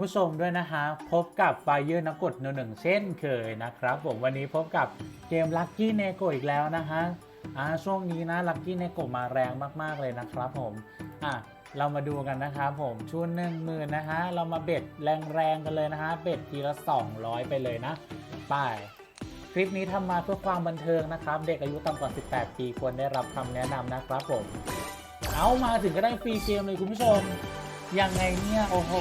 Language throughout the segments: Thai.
ผู้ชมด้วยนะฮะ พบกับไฟเยอร์นักกดหนึ่งเช่นเคยนะครับ ผมวันนี้พบกับเกมลั c กี้เนโกอีกแล้วนะฮะอ่าช่วงนี้นะลั c กี้เนโกมาแรงมากๆเลยนะครับผมอะเรามาดูกันนะครับผมชุดหนึ่งหมื่นนะฮะ เรามาเบ็ดแรงๆกันเลยนะฮะ เบ็ดทีละ 200 ไปเลยนะไปคลิปนี้ทำมาเพื่อความบันเทิงนะครับ เด็กอายุต่ำกว่า 18 ปีควรได้รับคำแนะนำนะครับผม เอามาถึงก็ได้ฟรีเกมเลยคุณผู้ชมยังไงเนี่ยโอ้โห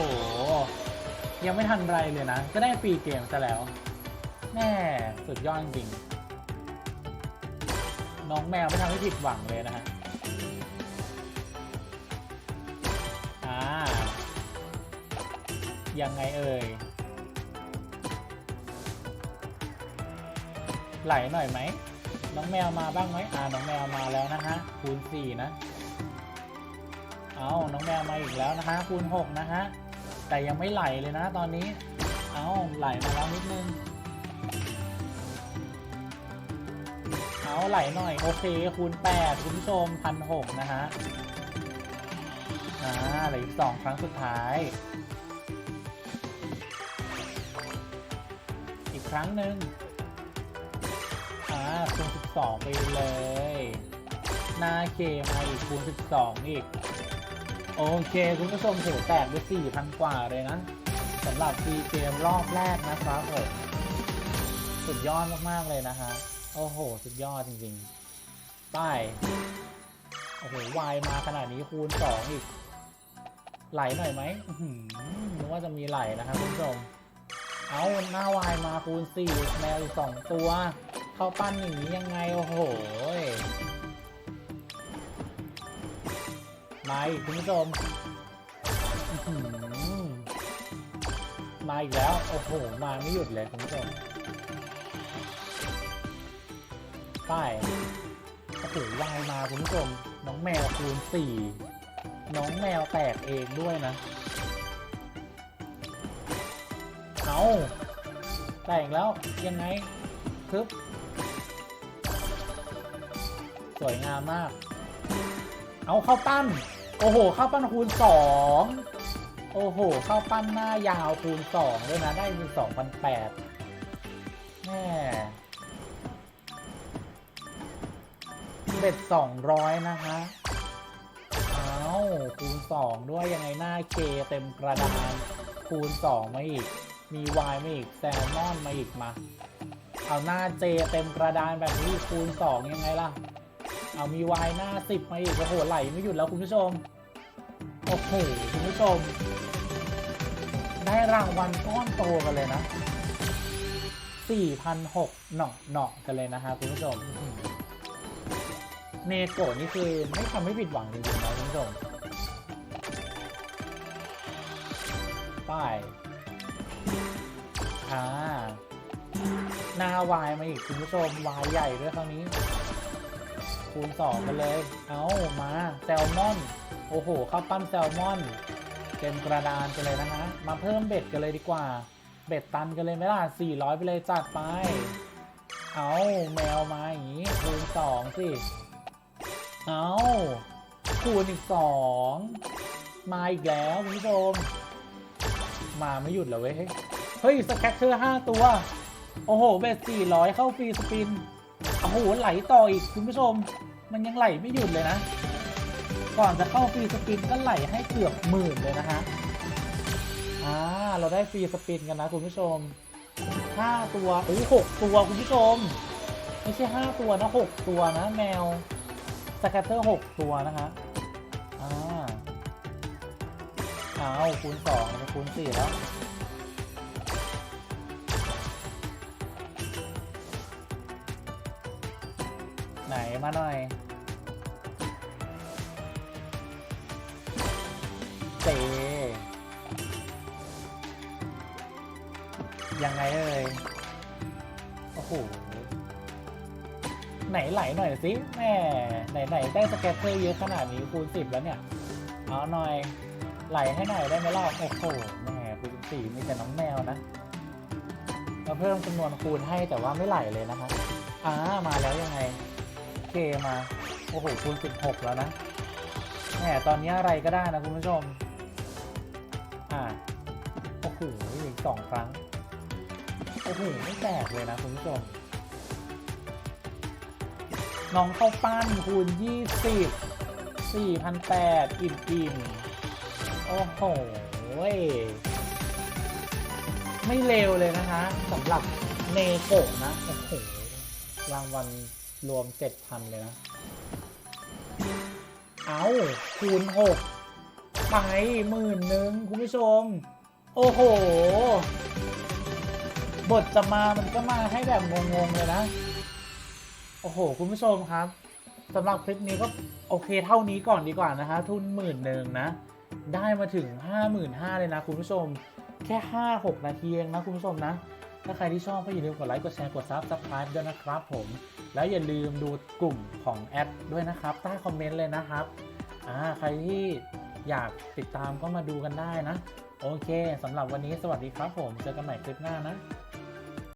ยังไม่ทันไรเลยนะ ก็ได้ฟรีเกมซะแล้ว แม่สุดยอดจริง น้องแมวไม่ทำให้ผิดหวังเลยนะฮะอ่ายังไงเอ่ย ไหลหน่อยไหม น้องแมวมาบ้างไหมอ่า น้องแมวมาแล้วนะฮะ คูณสี่นะ เอาน้องแมวมาอีกแล้วนะฮะ คูณหกนะฮะ แต่ยังไม่ไหลเลยนะตอนนี้ เอาไหลมาแล้วนิดนึง เอาไหลหน่อย โอเคคูณ8คุณผู้ชมพันหกนะฮะอ่าเหลืออีกสองครั้งสุดท้าย อีกครั้งหนึ่งอ่าคูณ12 ไปเลย หน้าเคมาอีกคูณ12 อีก โอเค คุณผู้ชมถือแตกไป4,000 กว่าเลยนะสำหรับฟีเกมรอบแรกนะครับผมสุดยอดมาก ๆ เลยนะฮะ โอ้โห สุดยอดจริงๆป้ายโอ้โหวายมาขนาดนี้คูณ 2 อีก ไหลหน่อยไหมนึกว่าจะมีไหลนะครับคุณผู้ชม เอาหน้าวายมาคูณ 4 แมวอีก 2 ตัว เข้าปั้นอย่างนี้ยังไง โอ้โห มาอีกคุณผู้ชมมาอีกแล้ว โอ้โห มาไม่หยุดเลยคุณผู้ชมป้ายโอ้โหวายมาคุณผู้ชม น้องแมวคูณสี่น้องแมวแตกเองด้วยนะ เอาแตกแล้วยังไงพึบสวยงามมาก เอาเข้าปั้น โอ้โหข้าวปั้นคูณสองโอ้โหข้าวปั้นหน้ายาวคูณสองด้วยนะได้มีสองพันแปดแม่เบ็ดสองร้อยนะคะเอาคูณสองด้วยยังไงหน้าเคเต็มกระดานคูณสองมาอีก มีวายมาอีกแซลมอนมาอีกมา เอาหน้าเจเต็มกระดานแบบนี้คูณสองยังไงล่ะ เอามีวายหน้าสิบมาอีกโอ้โหไหลไม่หยุดแล้วคุณผู้ชม โอ้โหคุณผู้ชม ได้รางวัลก้อนโตกันเลยนะ4,600เนาะเนาะกันเลยนะฮะคุณผู้ชม เนโกะนี่คือไม่ทำให้ผิดหวังจริงๆนะคุณผู้ชม ป้ายอ่าหน้าวายมาอีกคุณผู้ชมวายใหญ่ด้วยคราวนี้ คูณสองกันเลย เอามาแซลมอน โอ้โหข้าวปั้นแซลมอน เต็มกระดานกันเลยนะฮะ มาเพิ่มเบ็ดกันเลยดีกว่า เบ็ดตันกันเลยไหมล่ะ400 ไปเลยจัดไป เอาแมวมาอย่างนี้คูณสองสิ เอาคูณอีกสองมาอีกแล้วคุณผู้ชม มาไม่หยุดเลยเว้ย เฮ้ยสแคตเตอร์ห้าตัว โอ้โห เบ็ด400 เข้าฟรีสปิน โอ้โหไหลต่ออีกคุณผู้ชม มันยังไหลไม่หยุดเลยนะ ก่อนจะเข้าฟรีสปินก็ไหลให้เกือบหมื่นเลยนะฮะอ่าเราได้ฟรีสปินกันนะคุณผู้ชมห้าตัวโอ้หกตัวคุณผู้ชม ไม่ใช่ห้าตัวนะหกตัวนะแมวสแคตเตอร์หกตัวนะฮะอ่าเอาคูณสองจะคูณสี่แล้ว ไหนมาหน่อยเจยังไงเอ่ยโอ้โหไหนไหลหน่อยสิแม่ไหนไหนได้สเก็ตเตอร์เยอะขนาดนี้คูณสิบแล้วเนี่ยเอาหน่อยไหลให้หน่อยได้ไหมล่ะโอ้โหแม่คูณสี่มีแต่น้องแมวนะมาเพิ่มจำนวนคูณให้แต่ว่าไม่ไหลเลยนะฮะอ่ามาแล้วยังไง เคมา โอ้โหคูณ16 แล้วนะ แหม ตอนนี้อะไรก็ได้นะคุณผู้ชม อ่า โอ้โหอีกสองครั้ง โอ้โห ไม่แตกเลยนะคุณผู้ชม น้องเข้าปั้นคูณยี่สิบสี่พันแปดอิ่มอิ่มโอ้โห ไม่เลวเลยนะคะสำหรับเนโกะนะ โอ้โห รางวัล รวมเจ็ดพันเลยนะ เอาคูณหกไปหมื่นหนึ่งคุณผู้ชม โอ้โห บทจะมามันก็มาให้แบบงงๆเลยนะ โอ้โห คุณผู้ชมครับสำหรับคลิปนี้ก็โอเคเท่านี้ก่อนดีกว่านะคะ ทุนหมื่นหนึ่งนะ ได้มาถึง 5 5 0 0 0เลยนะคุณผู้ชม แค่ 5-6 นาทีเองนะคุณผู้ชมนะ ถ้าใครที่ชอบก็อย่าลืมกดไลค์ กดแชร์ กดซับสไครป์ด้วยนะครับผม แล้วอย่าลืมดูกลุ่มของแอดด้วยนะครับ ใต้คอมเมนต์เลยนะครับ อ่า ใครที่อยากติดตามก็มาดูกันได้นะ โอเคสำหรับวันนี้สวัสดีครับผม เจอกันใหม่คลิปหน้านะ